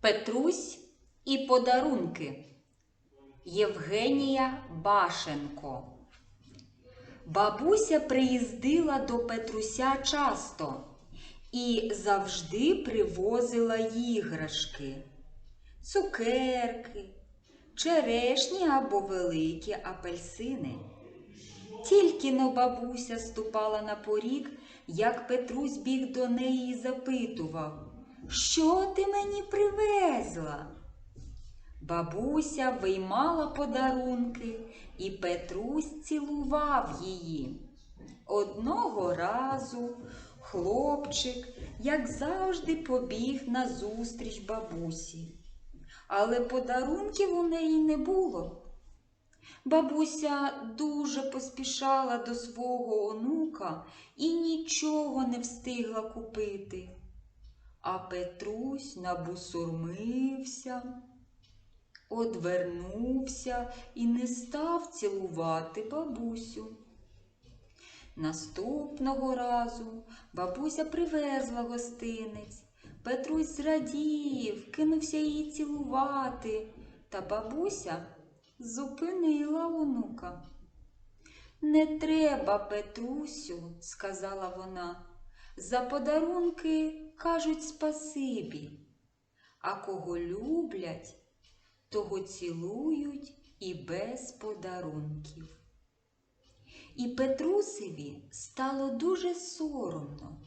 Петрусь і подарунки. Євгенія Башенко. Бабуся приїздила до Петруся часто і завжди привозила іграшки, цукерки, черешні або великі апельсини. Тільки но бабуся ступала на поріг, як Петрусь біг до неї і запитував, що ти мені привезла? Бабуся виймала подарунки, і Петрусь цілував її. Одного разу хлопчик, як завжди, побіг на зустріч бабусі. Але подарунків у неї не було. Бабуся дуже поспішала до свого онука і нічого не встигла купити. А Петрусь набусурмився, одвернувся і не став цілувати бабусю. Наступного разу бабуся привезла гостинець. Петрусь зрадів, кинувся її цілувати, та бабуся зупинила онука. Не треба, Петрусю, сказала вона. За подарунки кажуть спасибі, а кого люблять, того цілують і без подарунків. І Петрусеві стало дуже соромно.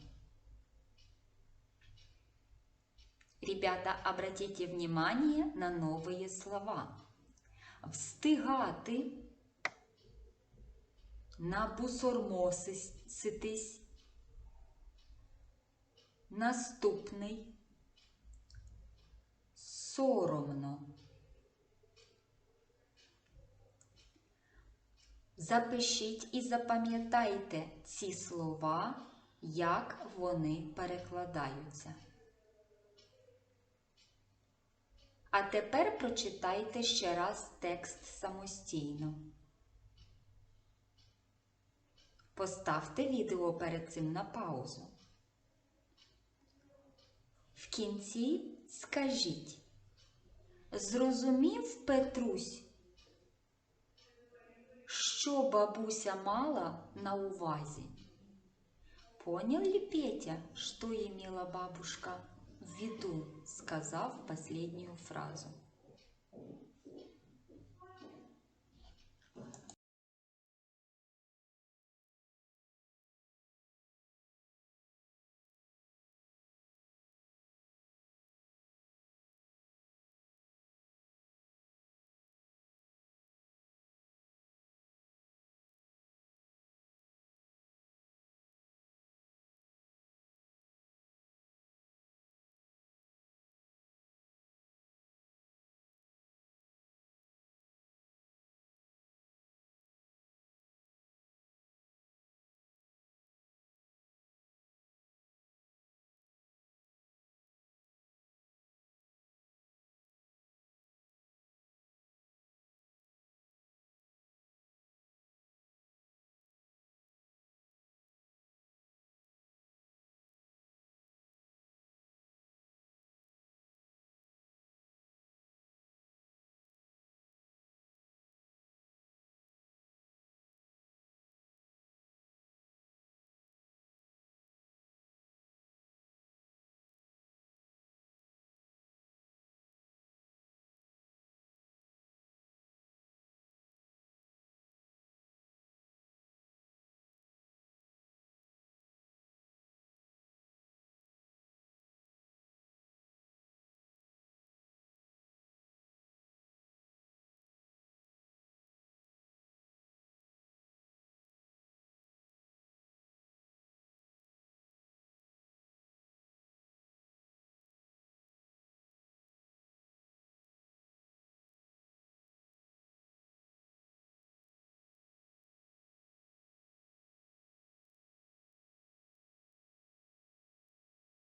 Ребята, обратите внимание на новые слова. Встигати, набусормоситись, наступний, соромно. Запишіть і запам'ятайте ці слова, як вони перекладаються. А тепер прочитайте ще раз текст самостійно. Поставте відео перед цим на паузу. В кінці скажіть, зрозумів Петрусь, що бабуся мала на увазі? Понял ли Петя, что имела бабушка в виду, сказав последнюю фразу?